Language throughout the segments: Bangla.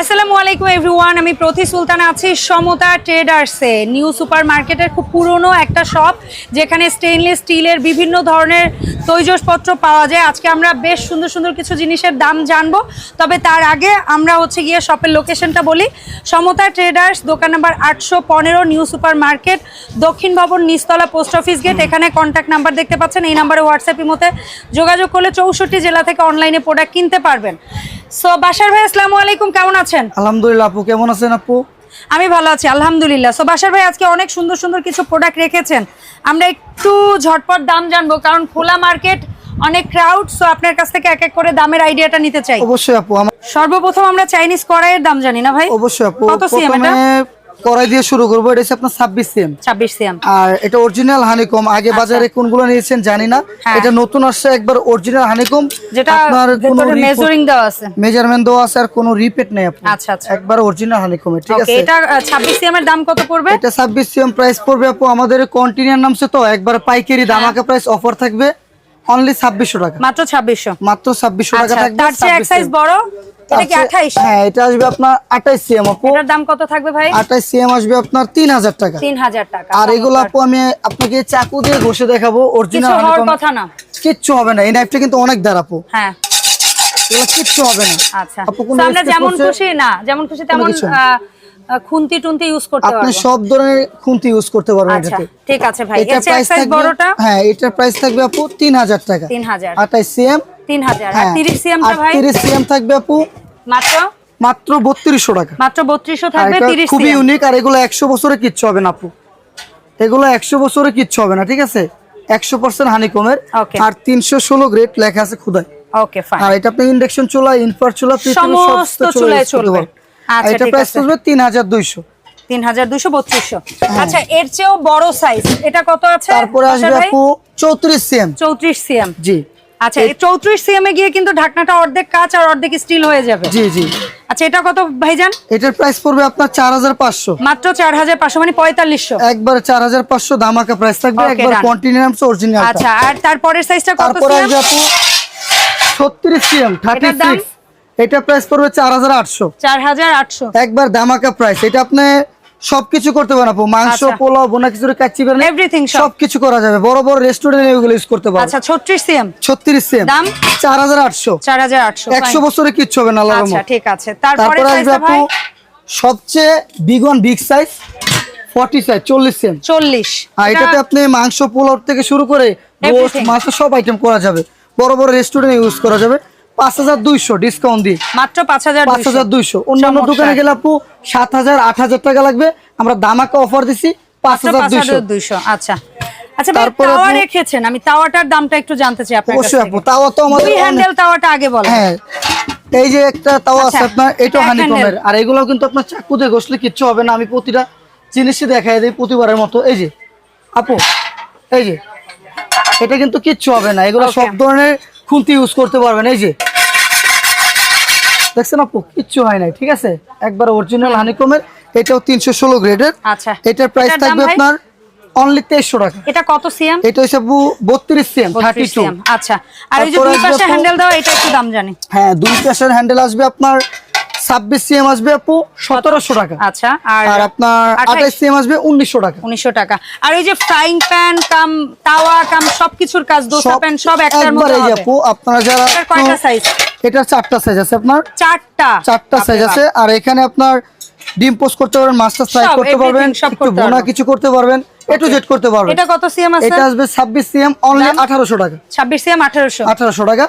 আসসালামু আলাইকুম এভরিওয়ান আমি প্রতি সুলতানা আছি সমতা ট্রেডার্সে নিউ সুপার মার্কেটের খুব পুরনো একটা শপ যেখানে স্টেইনলেস স্টিলের বিভিন্ন ধরনের তৈজসপত্র পাওয়া যায়। আজকে আমরা বেশ সুন্দর সুন্দর কিছু জিনিসের দাম জানব। তবে তার আগে আমরা হচ্ছে গিয়ে শপের লোকেশনটা বলি। সমতা ট্রেডার্স দোকান নাম্বার আটশো পনেরো নিউ সুপার মার্কেট দক্ষিণ ভবন, নিচতলা পোস্ট অফিস গেট এখানে কন্ট্যাক্ট নাম্বার দেখতে পাচ্ছেন। এই নাম্বারে হোয়াটসঅ্যাপের মধ্যে যোগাযোগ করলে চৌষট্টি জেলা থেকে অনলাইনে প্রোডাক্ট কিনতে পারবেন। সো বাসার ভাই আসসালামু আলাইকুম কেমন আছেন? আলহামদুলিল্লাহ আপু কেমন আছেন আপু? আমি ভালো আছি আলহামদুলিল্লাহ। সো বাসার ভাই আজকে অনেক সুন্দর সুন্দর কিছু প্রোডাক্ট রেখেছেন। আমরা একটু ঝটপট দাম জানব কারণ খোলা মার্কেট অনেক ক্রাউড সো আপনার কাছ থেকে এক এক করে দামের আইডিয়াটা নিতে চাই। অবশ্যই আপু সর্বপ্রথম আমরা চাইনিজ কড়াইয়ের দাম জানি না ভাই? অবশ্যই আপু কত সিএম এটা? কড়াই দিয়ে শুরু করব এটা হচ্ছে আপনার ছাব্বিশ সিএম ছাব্বিশ সিএম আর এটা অরিজিনাল হানিকম আগে বাজারে কোনগুলো নিয়েছেন জানি না হ্যাঁ। এটা নতুন আসছে একবার অরিজিনাল হানিকম যেটা ভেতরে মেজারিং দেওয়া আছে। মেজারমেন্ট দেওয়া আছে আর কোনো রিপিট নেই আচ্ছা, আচ্ছা। একবার অরিজিনাল হানিকম ঠিক আছে? এটা সিএম এর দাম কত পড়বে? এটা ছাব্বিশ সিএম প্রাইস পড়বে আপু আমাদের কন্টিনিউর নামছে তো একবার পাইকারি। দামাকা প্রাইস অফার থাকবে। অনলি ছাব্বিশশো টাকা। মাত্র ছাব্বিশশো। মাত্র ছাব্বিশশো টাকা আচ্ছা থাকবে তার চেয়ে এক সাইজ বড়? এটা কি তার চেয়ে- আঠাইশ? হ্যাঁ এটা আসবে আপনার আঠাইশ সিএম আপু। এটার দাম কত থাকবে ভাই? আঠাইশ সিএম আসবে আপনার তিন হাজার টাকা। তিন হাজার টাকা। আর এগুলো আপু আমি আপনাকে চাকু দিয়ে ঘষে দেখাবো কিছু হওয়ার কথা না। কিচ্ছু হবে না। এই নাইফটা কিন্তু অনেক দাঁড় আপু। হ্যাঁ। এগুলো কিচ্ছু হবে না। আচ্ছা। আপু আমরা যেমন খুশি না যেমন খুশি তেমন খুন্তি টুন্তি ইউজ করতে আপনি সব ধরনের খুন্তি ইউজ করতে পারবেন আচ্ছা এটাতে। ঠিক আছে ভাই। এটা প্রাইস থাকবে বড়টা? হ্যাঁ এটার প্রাইস থাকবে আপু তিন হাজার টাকা। তিন হাজার। আঠাইশ সিএম তিন হাজার। আর হ্যাঁ। তিরিশ সিএমটা ভাই? তিরিশ সিএম থাকবে আপু মাত্র? মাত্র বত্রিশশো টাকা। মাত্র বত্রিশশো আর থাকবে এটা তিরিশ খুবই ইউনিক আর এগুলো একশো বছরে কিচ্ছু হবে না আপু। এগুলো একশো বছরে কিচ্ছু হবে না ঠিক আছে? একশো পার্সেন্ট হানিকমের Okay. আর তিনশো ষোলো গ্রেড লেখা আছে খুদায়। ওকে ফাইন আর এটা আপনি ইন্ডাকশন চুলা ইনফার চুলা সমস্ত চুলায় চলবে। আচ্ছা, এটা প্রাইস পড়বে তিন হাজার দুইশো। তিন হাজার দুশো বত্রিশশো। হ্যাঁ। আচ্ছা এর চেয়েও বড় সাইজ এটা কত আছে তারপরে আসবে আপু চৌত্রিশ সিএম। চৌত্রিশ সিএম। জি। আচ্ছা চৌত্রিশ সিএম এ গিয়ে কিন্তু ঢাকনাটা অর্ধেক কাঁচ আর অর্ধেক স্টিল হয়ে যাবে। জি জি। আচ্ছা এটা কত ভাইজান? এটার প্রাইস পড়বে আপনার চার হাজার পাঁচশো। মাত্র চার হাজার পাঁচশো মানে পঁয়তাল্লিশশো। একবার চার হাজার পাঁচশো দামাকা প্রাইস থাকবে একবার. কন্টিনিউয়াম অরিজিনাল আচ্ছা আর তারপরের সাইজটা কত তারপরে সিএম? আসবে আপু ছত্রিশ সিএম থার্টি এটার দাম? সিক্স এটা প্রাইস পড়বে চার হাজার আটশো। চার হাজার আটশো। একবার দামাকা প্রাইস এটা আপনি সবকিছু করতে পারেন আপু। মাংস আচ্ছা। পোলাও বোনা কিছু কাচ্চি পারেন সব। সবকিছু করা যাবে। বড় বড় রেস্টুরেন্টে এগুলো ইউজ করতে পারবেন। আচ্ছা ছত্রিশ সিএম ছত্রিশ সিএম দাম? চার হাজার আটশো। চার হাজার আটশো একশো বছরে কিচ্ছু হবে না আল্লাহর আচ্ছা ঠিক আছে। তারপরে আসবে আপু সবচেয়ে big one big size forty size চল্লিশ সেম চল্লিশ। আর এটাতে আপনি মাংস পোলাও থেকে শুরু করে Everything. মাংস সব আইটেম করা যাবে। বড় বড় রেস্টুরেন্টে ইউজ করা যাবে। পাঁচ হাজার দুইশো ডিসকাউন্ট দিয়ে। মাত্র পাঁচ হাজার পাঁচ হাজার দুইশো। অন্যান্য দোকানে গেলে আপু সাত হাজার আট হাজার টাকা লাগবে। আমরা দামাকা অফার দিছি পাঁচ হাজার দুইশো। আচ্ছা। আচ্ছা তারপরে তাওয়া রেখেছেন আমি তাওয়াটার দামটা একটু জানতে চাই আপনার অবশ্যই আপু থেকে তো আমাদের দুই হ্যান্ডেল তাওয়াটা আগে বলেন। হ্যাঁ এই যে একটা তাও আছে আচ্ছা, আপনার হানিকমের আর এগুলো কিন্তু আপনার চাকু দিয়ে ঘষলে কিচ্ছু হবে না আমি প্রতিটা জিনিসই দেখাই দিই প্রতিবারের মতো। এই যে আপু এই যে এটা কিন্তু কিচ্ছু হবে না। এগুলো সব ধরনের খুন্তি ইউজ করতে পারবেন। এই যে দেখছেন আপু কিচ্ছু হয় নাই ঠিক আছে? একবার অরিজিনাল হানিকমের এটাও তিনশো ষোলো গ্রেডের আচ্ছা এটার প্রাইস থাকবে আপনার অনলি 2300 টাকা। এটা কত সিএম? এটা আপু বত্রিশ সিএম থার্টি টু আচ্ছা। আর এই যে দুই পাশে হ্যান্ডেল দাও এটা একটু দাম জানি। হ্যাঁ দুই পাশের হ্যান্ডেল আসবে আপনার ছাব্বিশ সিএম আসবে আপু সতেরোশো টাকা। আচ্ছা আর আপনার আঠাইশ সিএম আসবে উনিশশো টাকা। উনিশশো টাকা। আর ওই যে ফ্রাইং প্যান কাম তাওয়া কাম সবকিছুর কাজ দোসা প্যান সব একটার মধ্যে হবে। আপু আপনারা যারা কয়টা সাইজ এটা চারটা সাইজ আছে আপনার? চারটা। চারটা সাইজ আছে। আর এখানে আপনার ডিম পোস্ট করতে পারবেন মাস্টার ফ্রাই করতে পারবেন একটু কিছু করতে পারবেন এ টু জেড করতে পারবেন। এটা কত সিএম আছে? এটা আসবে ছাব্বিশ সিএম অনলি দাম? আঠারোশো টাকা। সিএম টাকা।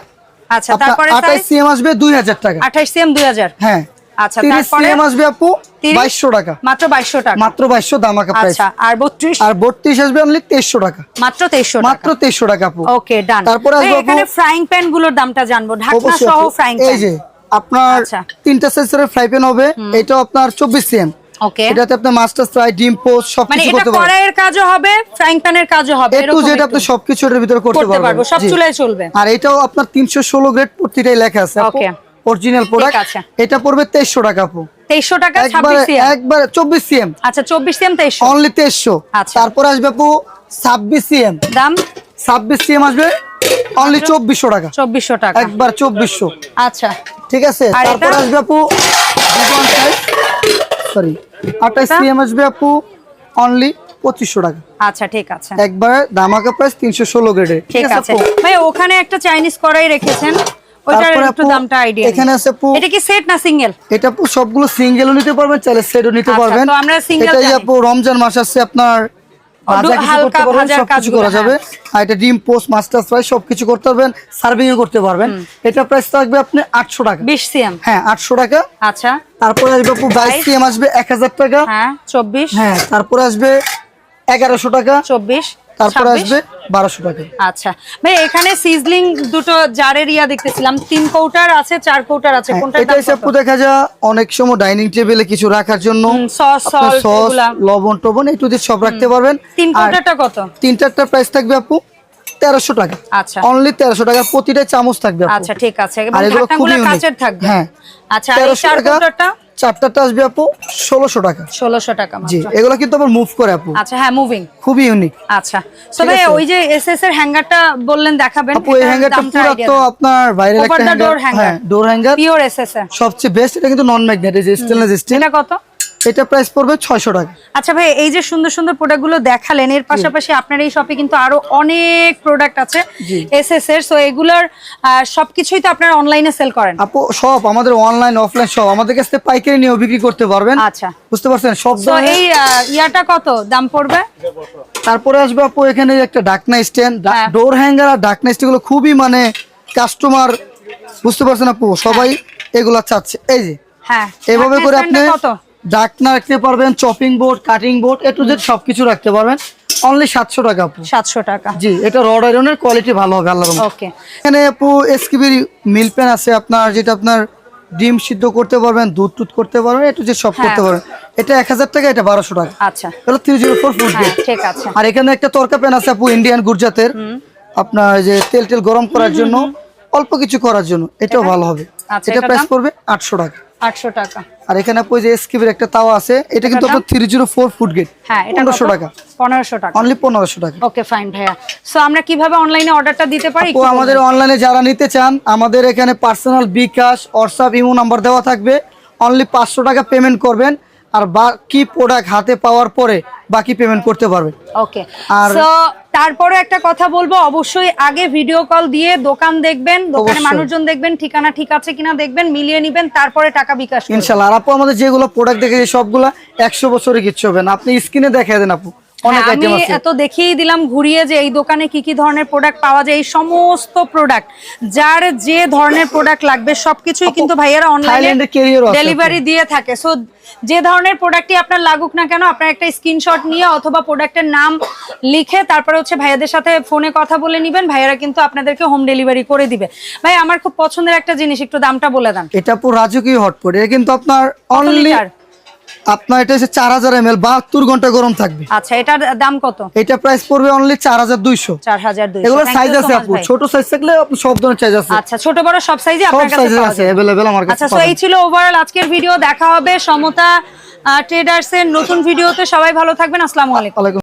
আচ্ছা তারপরে আঠাইশ সিএম আসবে দুই হাজার টাকা। আঠাইশ সিএম দুই হাজার। হ্যাঁ আচ্ছা তারপরে? সিএম আসবে আপু তিরিশ? বাইশশো টাকা। মাত্র বাইশশো টাকা। মাত্র বাইশশো দামাকা প্রাইস আচ্ছা আর বত্রিশ? আর বত্রিশ আসবে অনলি তেইশশো টাকা। মাত্র তেইশশো মাত্র তেইশশো টাকা আপু। ওকে ডান তারপরে আসবে এখানে ফ্রাইং প্যানগুলোর দামটা জানব। ঢাকনা সহ ফ্রাইং এই যে আপনার আচ্ছা। তিনটা সাইজের ফ্রাই প্যান হবে। এটাও আপনার চব্বিশ সিএম। ওকে এটাতে আপনি মাস্টার ফ্রাই ডিম পোস্ট মানে সবকিছু করতে পারবেন। কড়াইয়ের কাজও হবে ফ্রাইং প্যানের কাজও হবে এরকম জেড আপনি সবকিছু এটার ভিতরে করতে করতে পারবেন। পারব সব চুলায় চলবে। আর এটাও আপনার তিনশো ষোলো গ্রেড প্রতিটাই লেখা আছে। Okay. Original product. এটা পড়বে তেইশশো টাকা আপু। তেইশশো টাকা একবার ছাব্বিশ সিএম একবার চব্বিশ সিএম আচ্ছা চব্বিশ সিএম তেইশশো। অনলি তেইশশো। আচ্ছা। তারপরে আসবে আপু ছাব্বিশ সিএম দাম? ছাব্বিশ সিএম আসবে অনলি চব্বিশশো টাকা। চব্বিশশো টাকা। একবার চব্বিশশো। আচ্ছা। ঠিক আছে? তারপরে এটা? আসবে আপু সরি আঠাশ সিএম আসবে আপু অনলি পঁচিশশো টাকা। আচ্ছা ঠিক আছে। একবারে দামাকা প্রাইস তিনশো ষোলো গ্রেডের ঠিক আছে ভাই ওখানে একটা চাইনিজ কড়াই রেখেছেন। ওইটার একটু দামটা আইডিয়া এখানে আছে আপু এটা কি সেট না সিঙ্গেল এটা আপু সবগুলো সিঙ্গেলও নিতে পারবেন চাইলে সেটও নিতে আচ্ছা, পারবেন। এটাই আপু রমজান মাস আছে আপনার ভাজা কিছু করতে পারবেন সবকিছু করা যাবে। হ্যাঁ। আর এটা ডিম পোস্ট মাস্টার ফ্রাই সবকিছু করতে পারবেন সার্ভিং করতে পারবেন। এটা প্রাইস থাকবে আপনি আটশো টাকা। বিশ সিএম। হ্যাঁ আটশো টাকা। আচ্ছা। তারপরে আসবে আপু বাইশ বাইশ। সিএম আসবে এক হাজার টাকা। হ্যাঁ চব্বিশ। হ্যাঁ তারপরে আসবে এগারোশো টাকা। চব্বিশ তারপরে আসবে বারোশো টাকা। আচ্ছা। ভাই এখানে সিজলিং দুটো জারের ইয়া দেখতেছিলাম। তিন কৌটার আছে চার কৌটার আছে। হ্যাঁ, এটা হিসাব দেখা যায় অনেক সময় ডাইনিং টেবিলে কিছু রাখার জন্য এগুলা। লবণ টবণ একটু দিয়ে সব রাখতে পারবেন। তিন আর কৌটারটা কত? তিনটারটা প্রাইস থাকবে আপু তেরোশো টাকা। আচ্ছা। অনলি তেরোশো টাকা। প্রতিটা চামচ থাকবে আচ্ছা ঠিক আছে। আর এগুলো খুবই থাকবে। হ্যাঁ। আচ্ছা তেরোশো টাকা চারটাটা আসবে আপু ষোলোশো টাকা। ষোলোশো টাকা জি এগুলো কিন্তু আবার মুভ করে আপু। আচ্ছা হ্যাঁ মুভিং খুবই ইউনিক আচ্ছা তো ঠিক ভাই আছে। ওই যে এস এস এর হ্যাঙ্গারটা বললেন দেখাবেন আপু এই হ্যাঙ্গারটা পুরো তো আপনার ভাইরাল একটা হ্যাঙ্গার হ্যাঁ ডোর হ্যাঙ্গার পিওর এস এর। সবচেয়ে বেস্ট এটা কিন্তু নন ম্যাগনেট এই যে স্টেনলেস স্টিল এটা কত? এটা প্রাইস পড়বে ছয়শো টাকা। আচ্ছা ভাই এই যে সুন্দর সুন্দর প্রোডাক্টগুলো দেখালেন এর পাশাপাশি আপনার এই শপে কিন্তু আরও অনেক প্রোডাক্ট আছে। এসএস এর সো এগুলোর সবকিছুই তো আপনারা অনলাইনে সেল করেন। আপু সব আমাদের অনলাইন অফলাইন সব। আমাদের কাছে পাইকারি নিয়েও বিক্রি করতে পারবেন। আচ্ছা। বুঝতে পারছেন? সব তো এই ইয়াটা কত? দাম পড়বে? তারপরে আসবে আপু এখানে একটা ডাকনা স্ট্যান্ড। ডোর হ্যাঙ্গার আর ডাকনা স্ট্যান্ডগুলো খুবই মানে কাস্টমার বুঝতে পারছেন আপু? সবাই এগুলা চাচ্ছে। এই যে। হ্যাঁ। এভাবে করে আপনি কত? ডাকনা রাখতে পারবেন chopping board cutting board A to Z সবকিছু রাখতে পারবেন। অনলি সাতশো টাকা আপু। সাতশো টাকা। জি এটা রড আয়রনের কোয়ালিটি ভালো হবে আল্লাহর। ওকে এখানে আপু এসকিবির মিল প্যান আছে আপনার যেটা আপনার ডিম সিদ্ধ করতে পারবেন দুধ টুধ করতে পারবেন একটু যে সব হ্যাঁ। করতে পারবেন। এটা এক হাজার টাকা এটা বারোশো টাকা। আচ্ছা। তাহলে থ্রি জিরো ফোর ফুট হ্যাঁ ঠিক আছে। আর এখানে একটা তরকা প্যান আছে আপু ইন্ডিয়ান গুজরাতের আপনার যে তেল টেল গরম করার জন্য অল্প কিছু করার জন্য। এটাও ভালো হবে। আচ্ছা, এটা প্রাইস? পড়বে আটশো টাকা। আটশো টাকা। আর এখানে আপু যে এসকিবির একটা তাওয়া আছে এটা কিন্তু আপনার ফুট গেট হ্যাঁ এটা টাকা। অনলি টাকা। ওকে ফাইন ভাইয়া। সো আমরা কীভাবে অনলাইনে অর্ডারটা দিতে পারি? আপু আমাদের অনলাইনে যারা নিতে চান আমাদের এখানে personal bKash WhatsApp imo number দেওয়া থাকবে। অনলি পাঁচশো টাকা পেমেন্ট করবেন। আর বাকি প্রোডাক্ট হাতে পাওয়ার পরে বাকি পেমেন্ট করতে পারবে। ওকে আর- তারপরে একটা কথা বলব অবশ্যই আগে ভিডিও কল দিয়ে দোকান দেখবেন দোকানে মানুষজন দেখবেন ঠিকানা ঠিক আছে কিনা দেখবেন মিলিয়ে নিবেন তারপরে টাকা বিকাশ ইনশাআল্লাহ। ইনশাল্লাহ আর আপু আমাদের যেগুলো প্রোডাক্ট দেখেছি সবগুলো একশো বছরে কিচ্ছু হবে না। আপনি স্ক্রিনে দেখাই দেন আপু। আমি আছে। এত দেখিয়ে দিলাম ঘুরিয়ে যে এই দোকানে কি কি ধরনের প্রোডাক্ট পাওয়া যায় এই সমস্ত প্রোডাক্ট যার যে ধরনের প্রোডাক্ট লাগবে সবকিছুই কিন্তু ভাইয়ারা অনলাইনে ডেলিভারি দিয়ে থাকে। সো যে ধরনের প্রোডাক্টই আপনার লাগুক না কেন আপনার একটা স্ক্রিনশট নিয়ে অথবা প্রোডাক্টের নাম লিখে তারপরে হচ্ছে ভাইয়াদের সাথে ফোনে কথা বলে নিবেন ভাইয়ারা কিন্তু আপনাদেরকে হোম ডেলিভারি করে দিবে। ভাই আমার খুব পছন্দের একটা জিনিস একটু দামটা বলে দেন। এটা আপু রাজকীয় হটপট এটা কিন্তু আপনার অনলি? আপনার এটা হচ্ছে চার হাজার এম এল বাহাত্তর ঘণ্টা গরম থাকবে। আচ্ছা এটার দাম কত? এটা প্রাইস পড়বে অনলি চার হাজার দুইশো। চার হাজার এগুলো সাইজ আছে আপু ছোট সাইজ থাকলে সব ধরনের সাইজ আছে। আচ্ছা ছোট বড় সব সাইজই সব পাওয়া আছে অ্যাভেলেবেল আমার কাছে আচ্ছা তো এই ছিল ওভারঅল আজকের ভিডিও দেখা হবে সমতা ট্রেডার্স এর নতুন ভিডিওতে সবাই ভালো থাকবেন আসসালামু আলাইকুম।